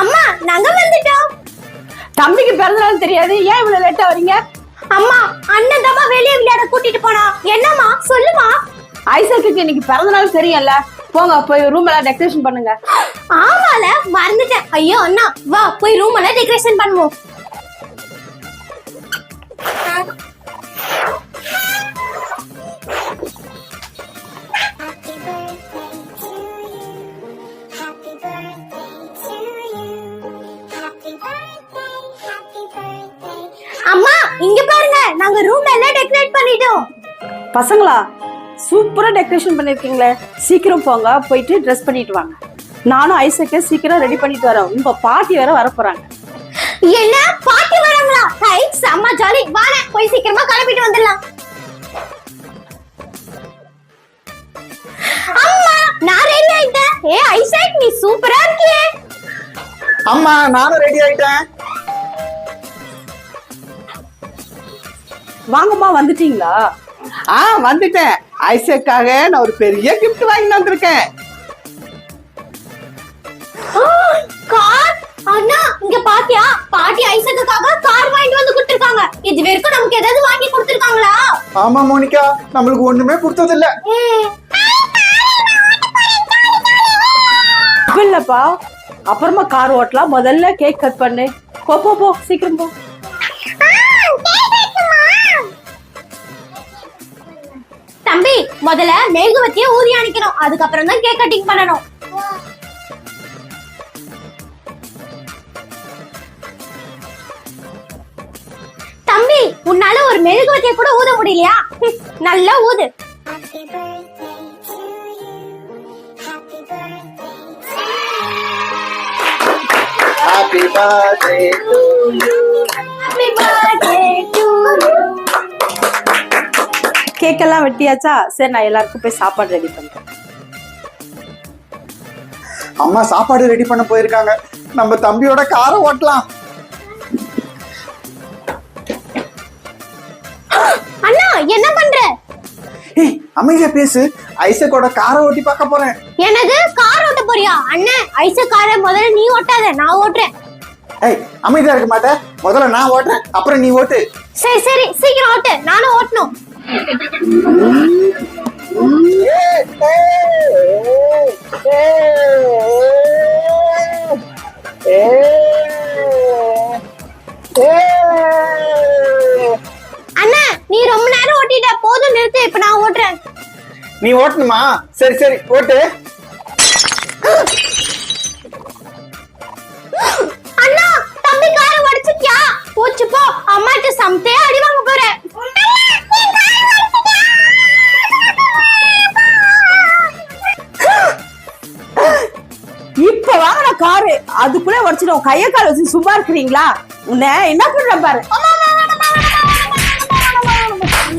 அம்மா நாங்க வந்துட்டோம். தம்பிக்கு பிறந்தநாள் தெரியாது. ஏன் இவ்வளவு லேட்டா வரீங்க அம்மா அண்ணன் தாம்மா வெளியே விளையாட கூட்டிட்டு போனா என்னம்மா சொல்லுமா? ஐசக்குக்கு இன்னைக்கு பிறந்தநாள் தெரியும்ல. போங்க போய் ரூம் எல்லாம் டெக்கரேஷன் பண்ணுங்க. ஆமால மறந்துட்டேன். ஐயோ அண்ணா வா போய் ரூம் எல்லாம் டெக்கரேஷன் பண்ணுவோம். நாங்க ரூம் எல்லாம் டெக்கரேட் பண்ணிட்டோம்? பசங்களா சூப்பரா டெக்கரேஷன் பண்ணிருக்கீங்களே. சீக்கிரம் போங்க போயிட்டு ட்ரெஸ் பண்ணிட்டு வாங்க. நானும் ஐசக்கை சீக்கிரம் ரெடி பண்ணிட்டு வரேன் உங்க பாட்டி வேற வர போறாங்க. என்ன? பாட்டி வராங்களா? ஹை செம்ம ஜாலி வாங்க போய் சீக்கிரமா கிளம்பிட்டு வந்துடலாம். அம்மா நான் ரெடி ஆயிட்டேன். ஏ ஐசக் நீ சூப்பரா இருக்கியே. அம்மா நானும் ரெடி ஆயிட்டேன். வாங்கம்மா வந்துட்டீங்களா? ஆ வந்துட்டேன். ஐசக்காக நான் ஒரு பெரிய கிஃப்ட் வாங்கி வந்திருக்கேன். கார்? அண்ணா இங்க பாத்தியா? பாட்டி ஐசக்குக்காக கார் வாங்கிட்டு வந்து கொடுத்திருக்காங்க. இது வரைக்கும் நமக்கு ஏதாவது வாங்கி கொடுத்திருக்காங்களா? ஆமா மோனிகா. நம்மளுக்கு ஒண்ணுமே கொடுத்தது இல்ல இல்லப்பா அப்புறமா கார் ஓட்டலாம். முதல்ல கேக் கட் பண்ணு. போ போ போ. சீக்கிரம் போ. முதல்ல மெழுகுவத்திய ஊதி அணிக்கணும். அதுக்கப்புறம் தான் கேக் கட்டிங் பண்ணணும். தம்பி உன்னால ஒரு மெழுகுவத்திய கூட ஊத முடியலையா? நல்லா ஊது. Happy birthday to you. Happy birthday cake எல்லாம் வெட்டியாச்சா? சரி நான் எல்லாருக்கும் போய் சாப்பாடு ரெடி பண்றேன். அம்மா சாப்பாடு ரெடி பண்ண போயிருக்காங்க. நம்ம தம்பியோட காரை ஓட்டலாம். அண்ணா என்ன பண்ற? ஏய் அமைதியா பேசு. ஐசக்கோட காரை ஓட்டி பார்க்க போறேன். என்னது? கார் ஓட்ட போறியா? அண்ணன் ஐச காரை முதல்ல நீ ஓட்டாத நான் ஓட்டுறேன். ஏய் அமைதியா இருக்க மாட்டேன் முதல்ல நான் ஓட்டுறேன் அப்புறம் நீ ஓட்டு. சரி சரி சீக்கிரம் ஓட்டு. நானும் ஓட்டணும். அண்ணா நீ ரொம்ப நேரம் ஓட்டிட்ட. போதும் நிறுத்து இப்ப நான் ஓட்டுறேன். நீ ஓட்டணுமா? சரி சரி ஓட்டு. அதுக்குள்ளே உடச்சிடும் கையை கால் வச்சு சும்மா இருக்கிறீங்களா? உன்னை என்ன பண்ற பாரு.